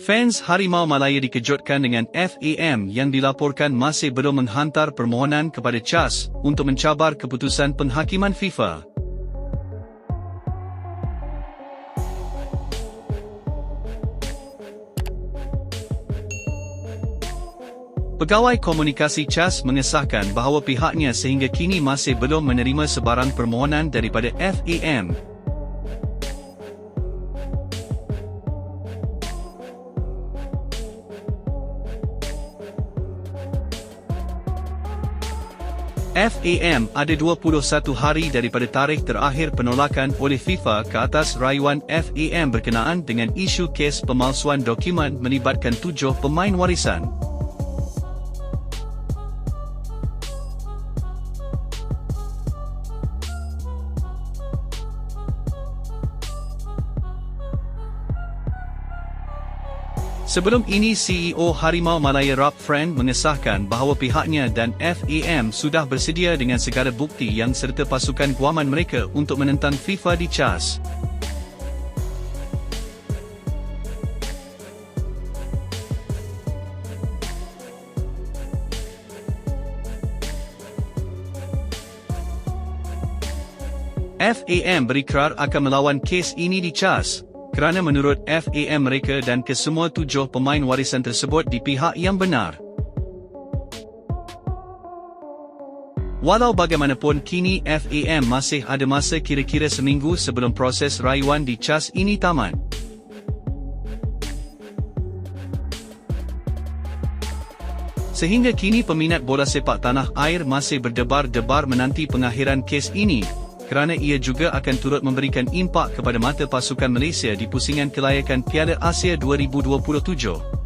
Fans Harimau Malaya dikejutkan dengan FAM yang dilaporkan masih belum menghantar permohonan kepada CHAS untuk mencabar keputusan penghakiman FIFA. Pegawai Komunikasi CHAS mengesahkan bahawa pihaknya sehingga kini masih belum menerima sebarang permohonan daripada FAM FAM ada 21 hari daripada tarikh terakhir penolakan oleh FIFA ke atas rayuan FAM berkenaan dengan isu kes pemalsuan dokumen melibatkan tujuh pemain warisan. Sebelum ini CEO Harimau Malaya Rob Friend mengesahkan bahawa pihaknya dan FAM sudah bersedia dengan segala bukti yang serta pasukan guaman mereka untuk menentang FIFA di CHAS. FAM berikrar akan melawan kes ini di CHAS kerana menurut FAM mereka dan kesemua tujuh pemain warisan tersebut di pihak yang benar. Walau bagaimanapun kini FAM masih ada masa kira-kira seminggu sebelum proses rayuan di CHAS ini tamat. Sehingga kini peminat bola sepak tanah air masih berdebar-debar menanti pengakhiran kes ini, kerana ia juga akan turut memberikan impak kepada mata pasukan Malaysia di pusingan kelayakan Piala Asia 2027.